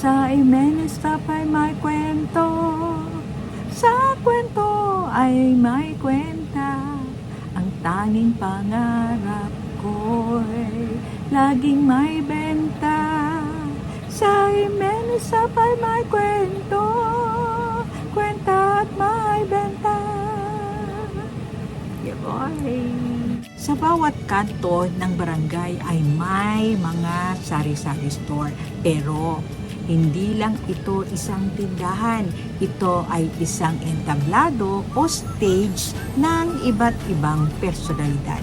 Sa Jimenez Tap ay may kwento. Sa kwento ay may kwenta. Ang tanging pangarap ko'y Laging may benta. Sa Jimenez Tap ay may kwento. Kwenta at may benta. Yaboy. Sa bawat kanto ng barangay ay may mga sari-sari store. Pero hindi lang ito isang tindahan. Ito ay isang entablado o stage ng iba't ibang personalidad.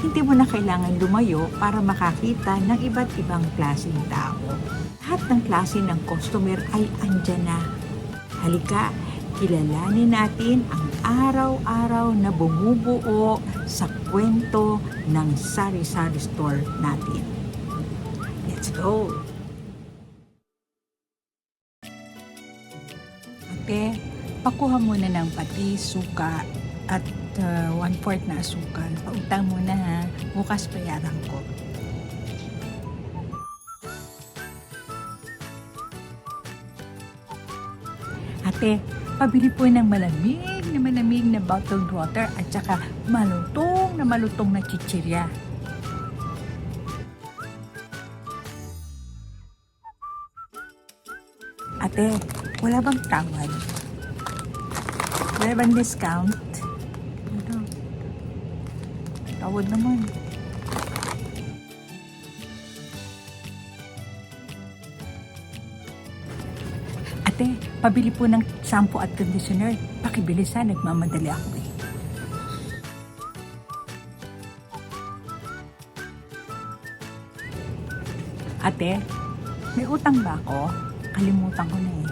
Hindi mo na kailangan lumayo para makakita ng iba't ibang klaseng tao. Lahat ng klase ng customer ay andyan na. Halika, kilalanin natin ang araw-araw na bumubuo sa kwento ng sari-sari store natin. Let's go! Ate, pakuha muna ng pati, suka, at uh, one-fourth na asukal. Pautang muna ha. Bukas bayaran ko. Ate, pabili po ng malamig na malamig na bottled water at saka malutong na malutong na chichirya. Ate, wala bang tawad? Wala bang discount? Ano? Tawad naman. Pabili po ng shampoo at conditioner. Pakibilisan, nagmamadali ako eh. Ate, may utang ba ako? Kalimutan ko na eh.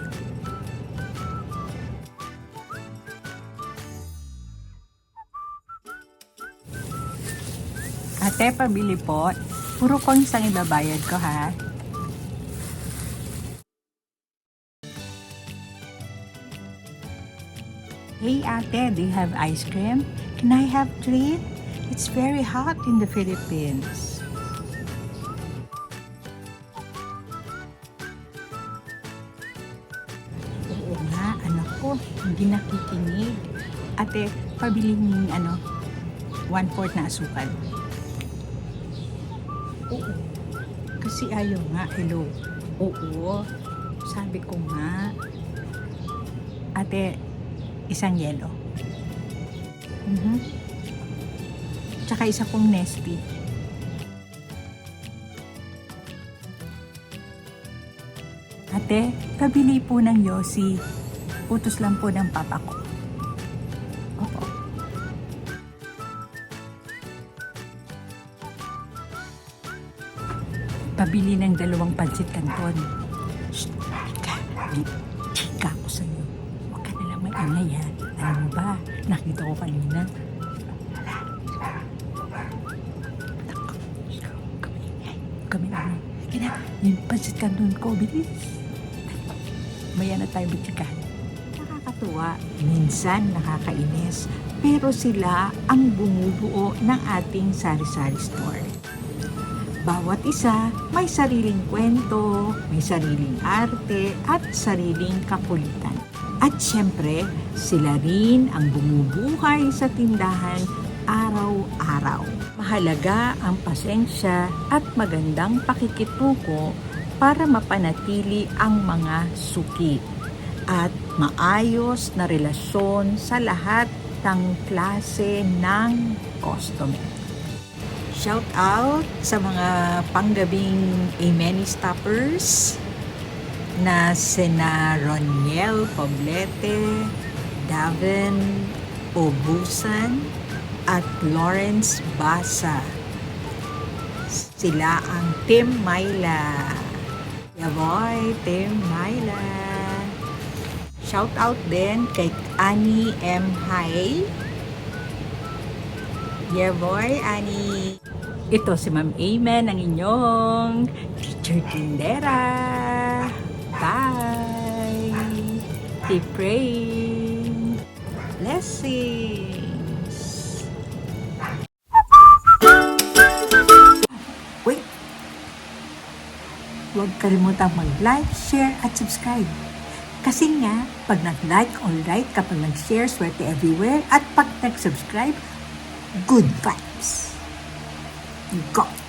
Ate, pabili po. Puro coins ang ibabayad ko ha. Hey ate, do you have ice cream? Can I have treat? It's very hot in the Philippines. Oo nga, anak ko, hindi nakikinig. Ate, pabili ng ano, one-fourth na asukal. Oo. Kasi ayaw nga, hello. Oo. Sabi ko nga. Ate, isang yelo. Mhm. Tsaka isa pong Nesty. Ate, pabili po ng Yossi. Utos lang po ng papa ko. Opo. Pabili ng dalawang pansit canton. Shh, ka. Chika ko sa'yo. Ka angay ha. Alam mo ba, nakita ko kanina. Kami na. Kina, yung pansit canton ko, bilis. Maya na tayo bitsikahan. Nakakatuwa, minsan nakakainis, pero sila ang bumubuo ng ating sari-sari store. Bawat isa may sariling kwento, may sariling arte at sariling kakulitan. At syempre, sila rin ang bumubuhay sa tindahan araw-araw. Mahalaga ang pasensya at magandang pakikituko para mapanatili ang mga suki at maayos na relasyon sa lahat ng klase ng customer. Shout out sa mga panggabing Amen Stoppers na sina Roniel Poblete, Davin Obusan, at Lawrence Basa. Sila ang Team Myla. Yaboy, Team Myla. Shout out din kay Annie M. Hay. Yeah boy, Annie. Ito si Ma'am Amen, ang inyong teacher tindera. Bye! Keep praying. Blessings. Wait. Huwag ka kalimutang mag-like, share, at subscribe. Kasi nga, pag nag-like, alright, kapag nag-share, swerte everywhere, at pag nag-subscribe, good vibes. Go!